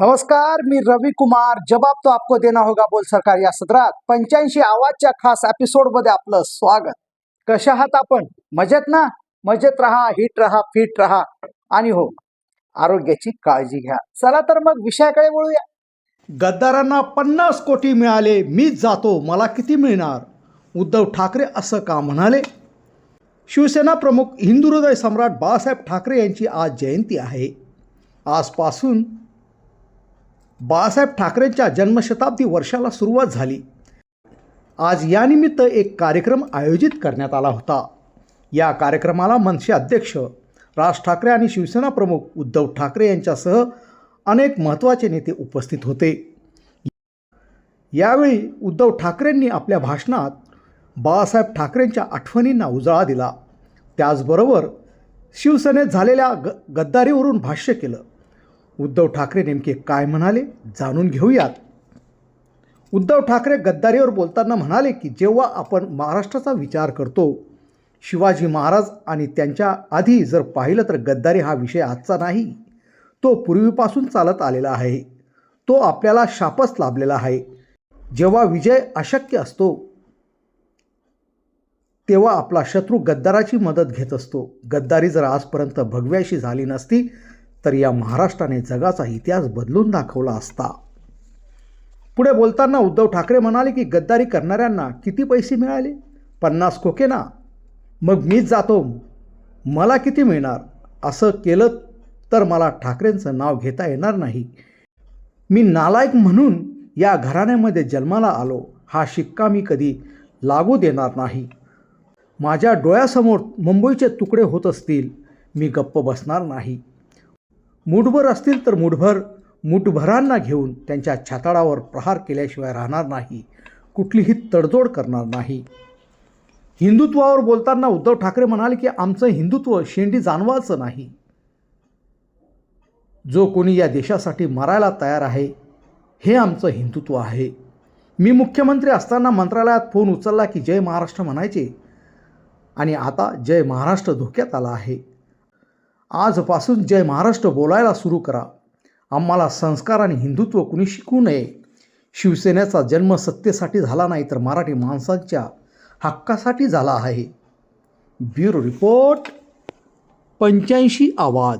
नमस्कार मी रवी कुमार. जबाब तो आपको देना होगा बोल सरकार या सदरात. पंच्याऐंशी आवाजच्या खास एपिसोडमध्ये आपलं स्वागत. कशा आहात आपण? मजेत ना? मजेत राहा हिट राहा फिट राहा. आणि हो आरोग्याची काळजी घ्या. चला तर मग विषयाकडे वळूया. गद्दारांना पन्नास कोटी मिळाले मीच जातो मला किती मिळणार? उद्धव ठाकरे असं का म्हणाले? शिवसेना प्रमुख हिंदू हृदय सम्राट बाळासाहेब ठाकरे यांची आज जयंती आहे. आजपासून बाळासाहेब ठाकरेंच्या जन्मशताब्दी वर्षाला सुरुवात झाली. आज यानिमित्त एक कार्यक्रम आयोजित करण्यात आला होता. या कार्यक्रमाला मनसे अध्यक्ष राज ठाकरे आणि शिवसेना प्रमुख उद्धव ठाकरे यांच्यासह अनेक महत्त्वाचे नेते उपस्थित होते. यावेळी उद्धव ठाकरेंनी आपल्या भाषणात बाळासाहेब ठाकरेंच्या आठवणींना उजाळा दिला. त्याचबरोबर शिवसेनेत झालेल्या ग गद्दारीवरून भाष्य केलं. उद्धव ठाकरे नेमके काय म्हणाले जाणून घेऊयात. उद्धव ठाकरे गद्दारीवर बोलताना म्हणाले की जेव्हा आपण महाराष्ट्राचा विचार करतो शिवाजी महाराज आणि त्यांच्या आधी जर पाहिलं तर गद्दारी हा विषय आजचा नाही. तो पूर्वीपासून चालत आलेला आहे. तो आपल्याला शापच लाभलेला आहे. जेव्हा विजय अशक्य असतो तेव्हा आपला शत्रू गद्दाराची मदत घेत असतो. गद्दारी जर आजपर्यंत भगव्याशी झाली नसती तर या महाराष्ट्राने जगाचा इतिहास बदलून दाखवला असता. पुढे बोलताना उद्धव ठाकरे म्हणाले की गद्दारी करणाऱ्यांना किती पैसे मिळाले? पन्नास खोके ना मग मीच जातो. मला किती मिळणार? असं केलं तर मला ठाकरेंचं नाव घेता येणार नाही. मी नालायक म्हणून या घराण्यामध्ये जन्माला आलो. हा शिक्का मी कधी लागू देणार नाही. माझ्या डोळ्यासमोर मुंबईचे तुकडे होत असतील. मी गप्प बसणार नाही. मुठभर असतील तर मुठभर मुठभरांना घेऊन त्यांच्या छाताडावर प्रहार केल्याशिवाय राहणार नाही कुठलीही तडजोड करणार नाही. हिंदुत्वावर बोलताना उद्धव ठाकरे म्हणाले की आमचं हिंदुत्व शेंडी जाणवायचं नाही. जो कोणी या देशासाठी मरायला तयार आहे हे आमचं हिंदुत्व आहे. मी मुख्यमंत्री असताना मंत्रालयात फोन उचलला की जय महाराष्ट्र म्हणायचे. आणि आता जय महाराष्ट्र धोक्यात आला आहे. आजपासून जय महाराष्ट्र बोलायला सुरू करा. आम्हाला संस्कार आणि हिंदुत्व कुणी शिकू नये? शिवसेनेचा जन्म सत्तेसाठी झाला नाही तर मराठी माणसांच्या हक्कासाठी झाला आहे. ब्युरो रिपोर्ट पंच्याऐंशी आवाज.